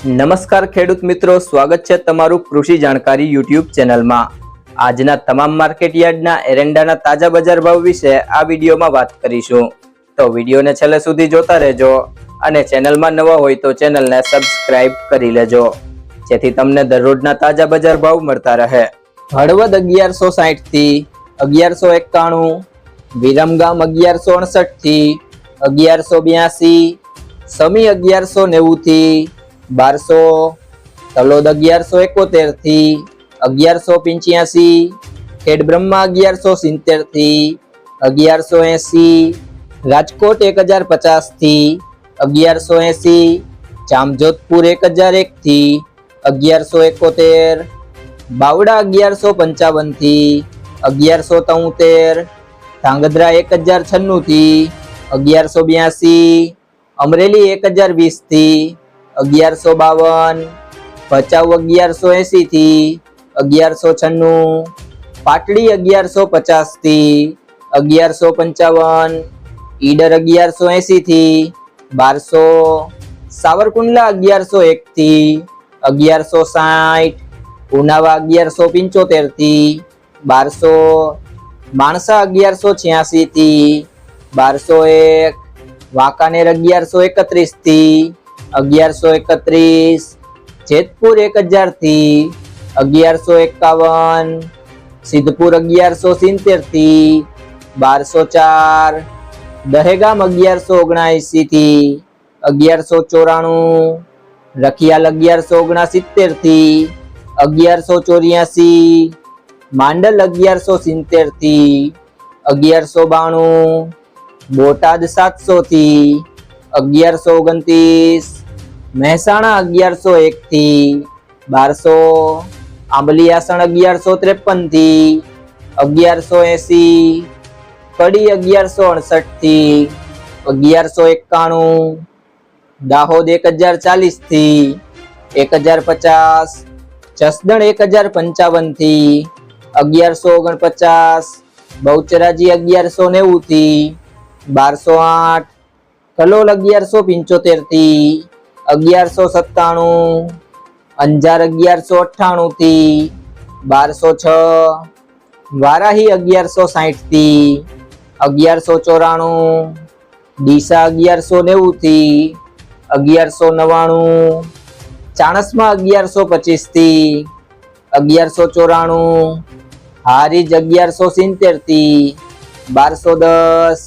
નમસ્કાર ખેડૂત મિત્રો, સ્વાગત છે તમારું કૃષિ જાણકારી યુટ્યુબ ચેનલમાં. આજના તમામ માર્કેટ યાર્ડના એરંડાના તાજા બજાર ભાવ વિશે આ વિડીયોમાં વાત કરીશું. તો વિડીયોને છેલ્લે સુધી જોતા રહેજો અને ચેનલમાં નવા હોય તો ચેનલને સબસ્ક્રાઇબ કરી લેજો. જેથી તમને દરરોજના તાજા બજાર ભાવ મળતા રહે. હળવદ અગિયારસો સાહીઠથી અગિયારસો એકાણું વિરમગામ અગિયારસો અડસઠથી અગિયારસો બ્યાસી, સમી અગિયારસો નેવું થી બારસો, તલોદ અગિયારસો એકોતેરથી અગિયારસો પંચ્યાસી, ખેડ બ્રહ્મા અગિયારસો સિત્તેરથી અગિયારસો એસી, રાજકોટ એક હજાર પચાસથી અગિયારસો એસી, જામજોધપુર એક હજાર એક થી અગિયારસો એકોતેર, બાવડા અગિયારસો પંચાવનથી અગિયારસો તોતેર, ધાંગધ્રા એક હજાર છન્નું થી અગિયારસો બ્યાસી, અમરેલી એક હજાર વીસથી અગિયારસો બાવન ભચાઉ અગિયારસો એસી થી અગિયારસો છન્નું, પાટડી અગિયારસો પચાસથી અગિયારસો પંચાવન, ઈડર અગિયારસો એસી થી બારસો સાવરકુંડલા અગિયારસો એક થી અગિયારસો સાઠ, ઉનાવા અગિયારસો પંચોતેરથી બારસો માણસા અગિયારસો છ્યાસી થી બારસો એક, વાંકાનેર અગિયારસો એકત્રીસથી અગિયારસો એકત્રીસ, જેતપુર એક હજારથી અગિયારસો એકાવન, સિદ્ધપુર અગિયારસો સિત્તેરથી બારસો ચાર, દહેગામ અગિયારસો ઓગણએંસી થી અગિયારસો ચોરાણું, રખિયાલ અગિયારસો ઓગણસિત્તેરથી અગિયારસો ચોર્યાસી, માંડલ અગિયારસો સિત્તેરથી અગિયારસો બાણું, બોટાદ સાતસો થી અગિયારસો ઓગણત્રીસ મહેસાણા અગિયારસો એક થી બારસો આસણ અગિયારસો ત્રેપનથી અગિયારસો એસી, કડી અગિયારસો અડસઠથી અગિયારસો એકાણું, દાહોદ એક હજાર ચાલીસથી એક હજાર પચાસ, જસદણ એક હજાર પંચાવનથી અગિયારસો ઓગણપચાસ, બહુચરાજી અગિયારસો નેવું થી બારસો આઠ, કલોલ અગિયારસો પંચોતેરથી અગિયારસો સત્તાણું, અંજાર અગિયારસો અઠ્ઠાણું થી બારસો છ, વારાહી અગિયારસો સાહીઠથી અગિયારસો ચોરાણું, ડીસા અગિયારસો નેવું થી અગિયારસો નવ્વાણું, ચાણસમાં અગિયારસો પચીસથી અગિયારસો ચોરાણું, હારીજ અગિયારસો સિત્તેરથી બારસો દસ,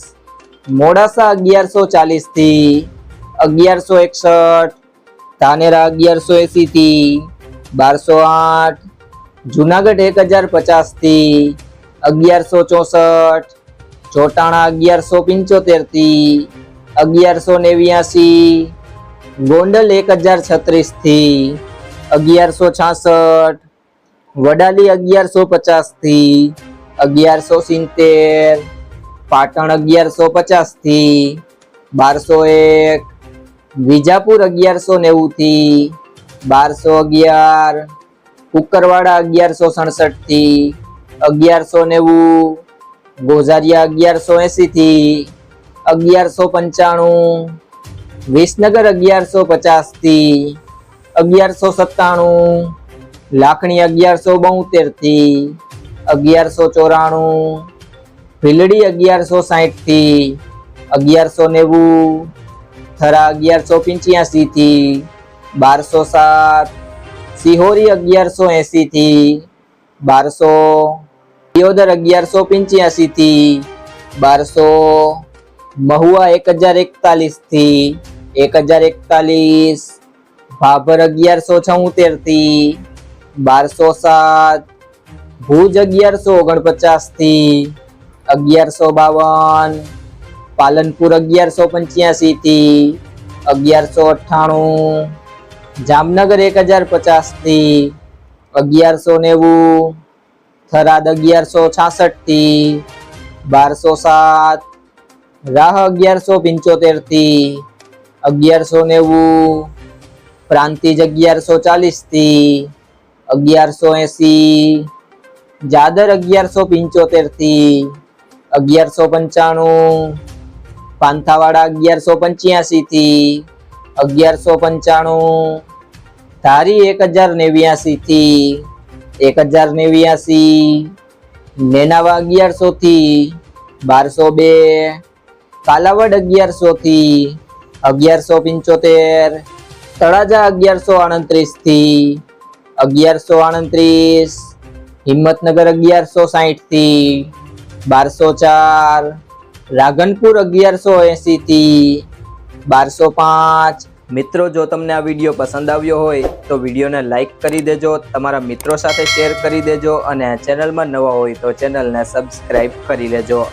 મોડાસા અગિયારસો ચાલીસથી અગિયારસો એકસઠ, ધાનેરા અગિયારસો એસી થી બારસો આઠ, જુનાગઢ એક હજાર પચાસથી અગિયારસો ચોસઠ, ચોટાણા અગિયારસો પંચોતેરથી અગિયારસો નેવ્યાસી, ગોંડલ એક હજાર છત્રીસથી અગિયારસો છાસઠ, વડાલી અગિયારસો પચાસથી અગિયારસો સિત્તેર, પાટણ અગિયારસો પચાસથી બારસો એક વિજાપુર અગિયારસો નેવું થી બારસો અગિયાર, કુકરવાડા અગિયારસો સડસઠથી અગિયારસો નેવું, ગોઝારિયા અગિયારસો એસી થી અગિયારસો પંચાણું, વિસનગર અગિયારસો પચાસથી અગિયારસો સત્તાણું, લાખણી અગિયારસો બોતેરથી અગિયારસો ચોરાણું, ભીલડી અગિયારસો સાહીઠથી અગિયારસો નેવું થરા અગિયારસો પંચ્યાસી થી બારસો સાત, સિહોરી અગિયારસો એસી થી બારસો, દિયોદર અગિયારસો પંચ્યાસી થી બારસો, મહુવા એક હજાર એકતાલીસથી એક હજાર એકતાલીસ, ભાભર અગિયારસો છોતેરથી બારસો સાત, ભુજ અગિયારસો ઓગણપચાસથી અગિયારસો બાવન પાલનપુર અગિયારસો પંચ્યાસી થી અગિયારસો અઠ્ઠાણું, જામનગર એક હજાર પચાસથી અગિયારસો નેવું, થરાદ અગિયારસો છાસઠથી બારસો સાત, રાહ અગિયારસો પંચોતેરથી અગિયારસો નેવું, પ્રાંતિજ અગિયારસો ચાલીસથી અગિયારસો એસી, જાદર અગિયારસો પંચોતેરથી અગિયારસો પંચાણું પાંથાવાડા અગિયારસો પંચ્યાસી થી અગિયારસો પંચાણું, ધારી એક હજાર નેવ્યાસી થી એક હજાર નેવ્યાસી, નેનાવા અગિયારસો થી બારસો બે, કાલાવડ અગિયારસો થી અગિયારસો પંચોતેર, તળાજા અગિયારસો આડત્રીસથી અગિયારસો આડત્રીસ હિંમતનગર અગિયારસો સાહીઠથી બારસો ચાર રાધનપુર અગિયારસો એસી થી બારસો પાંચ. મિત્રો, જો તમને આ વીડિયો પસંદ આવ્યો હોય, તો વિડીયોને લાઇક કરી દેજો, તમારા મિત્રો સાથે શેર કરી દેજો અને ચેનલમાં નવા હોય તો ચેનલને સબસ્ક્રાઈબ કરી લેજો.